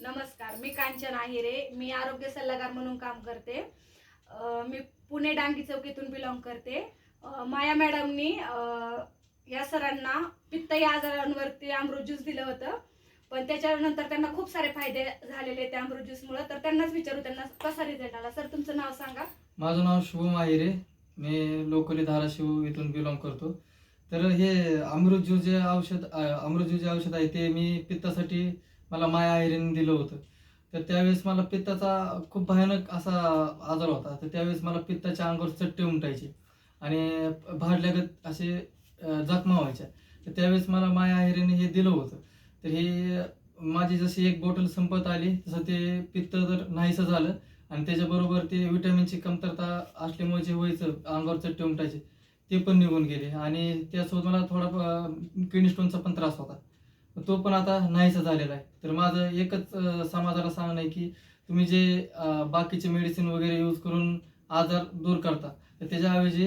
नमस्कार मी कांचन आहिरे. मी आरोग्य सल्लागार म्हणून काम करते. मी पुणे डांगी चौकीतून बिलॉंग करते. माया मॅडमनी या सरांना पित्त या आजारांवरती अमृत ज्यूस दिलं होतं. पण त्याच्यानंतर त्यांना खूप सारे फायदे झालेले त्या अमृतज्यूसमुळं तर त्यांनाच विचारू त्यांना कसा रिझल्ट आला? सर तुमचं नाव सांगा. माझं नाव शुभम आहिरे. मी लोकली धाराशिव इथून बिलॉंग करतो. तर हे अमृत ज्यूस जे औषध अ, अमृत ज्यूस जे औषध आहे ते मी पित्तासाठी मला माया आहिरेने दिलं होतं. तर त्यावेळेस मला पित्ताचा खूप भयानक असा आजार होता. तर त्यावेळेस मला पित्ताच्या अंगावर चट्टे उमटायचे आणि भाडल्यागत असे जखमा व्हायच्या. तर त्यावेळेस मला माया आहिरेने हे दिलं होतं. तर हे माझी जशी एक बॉटल संपत आली तसं ते पित्त जर नाहीसं झालं आणि त्याच्याबरोबर ते विटॅमिनची कमतरता असल्यामुळे जे व्हायचं अंगावर चट्टे उमटायचे ते पण निघून गेले. आणि त्यासोबत मला थोडा किडनी स्टोनचा पण त्रास होता. तो पण आता नाहीसा झालेला आहे. तर माझं एकच समाजाला सांगणं आहे की तुम्ही जे बाकीचे मेडिसिन वगैरे यूज करून आजार दूर करता तर त्याच्याऐवजी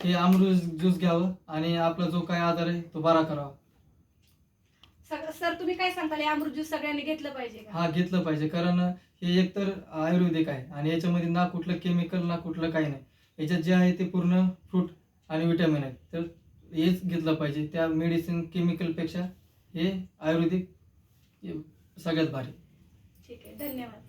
हे अमृत ज्यूस घ्यावं आणि आपला जो काय आजार आहे तो बरा करावा. सर तुम्ही काय अमृत ज्यूस सगळ्यांनी घेतलं पाहिजे हा घेतलं पाहिजे. कारण हे एकतर आयुर्वेदिक आहे आणि याच्यामध्ये ना कुठलं केमिकल ना कुठलं काही नाही. याच्यात जे आहे ते पूर्ण फ्रूट आणि विटॅमिन आहेत तर हेच घेतलं पाहिजे. त्या मेडिसिन केमिकलपेक्षा हे आयुर्वेदिक सगळ्यात भारी. ठीक आहे धन्यवाद.